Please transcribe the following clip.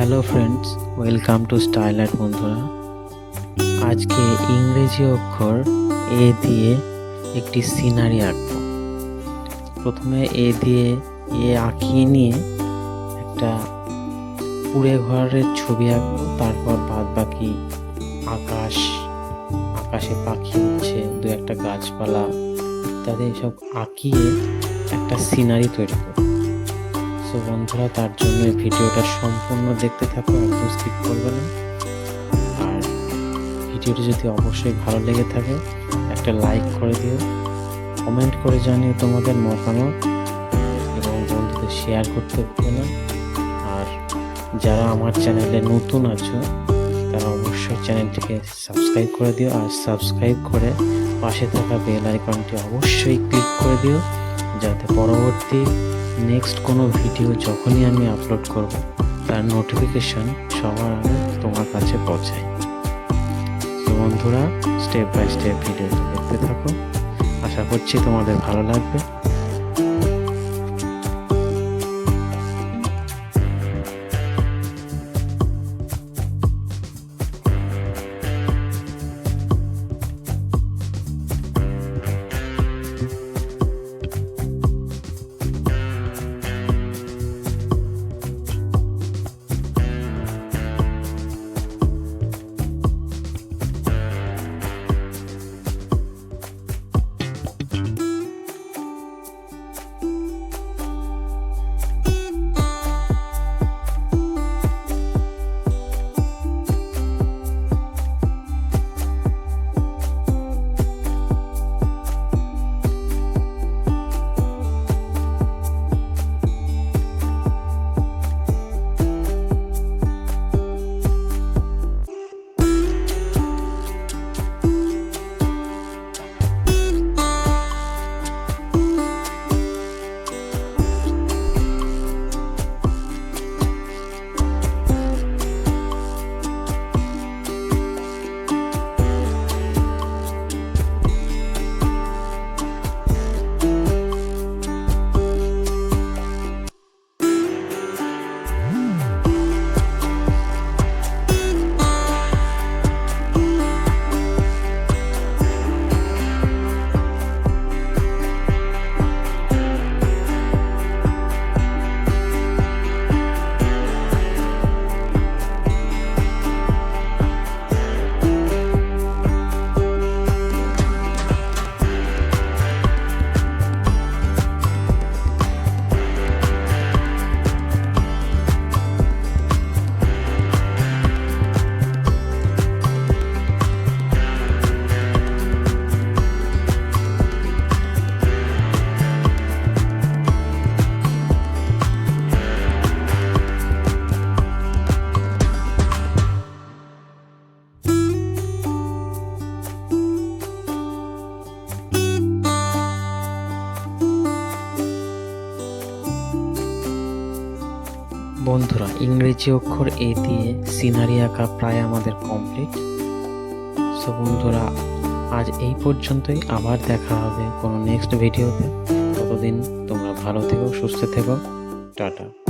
Hello friends, welcome to Stylight বন্ধুরা। আজকে ইংরেজি অক্ষর এ দিয়ে একটি সিনারি আঁকব। প্রথমে এ দিয়ে এ আঁকিয়ে নিয়ে একটা কুড়ে ঘরের ছবি আঁকবো, তারপর বাদ বাকি আকাশ, আকাশে পাখি উঠছে দু একটা গাছপালা ইত্যাদি সব আঁকিয়ে একটা সিনারি তৈরি করব। সো বন্ধুরা, তার জন্য ভিডিওটা সম্পূর্ণ দেখতে থাকো একদম স্কিপ করবে না। আর ভিডিওটি যদি অবশ্যই ভালো লেগে থাকে, একটা লাইক করে দিও কমেন্ট করে জানিও তোমাদের মতামত এবং বন্ধুদের শেয়ার করতে ভুলো না। আর যারা আমার চ্যানেলে নতুন আছো, তারা অবশ্যই চ্যানেলটিকে সাবস্ক্রাইব করে দিও, আর সাবস্ক্রাইব করে পাশে থাকা বেল আইকনটি অবশ্যই ক্লিক করে দিও, যাতে পরবর্তী নেক্সট কোনো ভিডিও যখনই আমি আপলোড করব, তার নোটিফিকেশান সবার আগে তোমার কাছে পৌঁছায়। তো বন্ধুরা স্টেপ বাই স্টেপ ভিডিও দেখতে থাকো। আশা করছি তোমাদের ভালো লাগবে। বন্ধুরা, ইংরেজি অক্ষর এ দিয়ে সিনারি আঁকা প্রায় আমাদের কমপ্লিট সো বন্ধুরা, আজ এই পর্যন্তই। আবার দেখা হবে কোনো নেক্সট ভিডিওতে ততদিন তোমরা ভালো থেকো, সুস্থ থেকো। টাটা।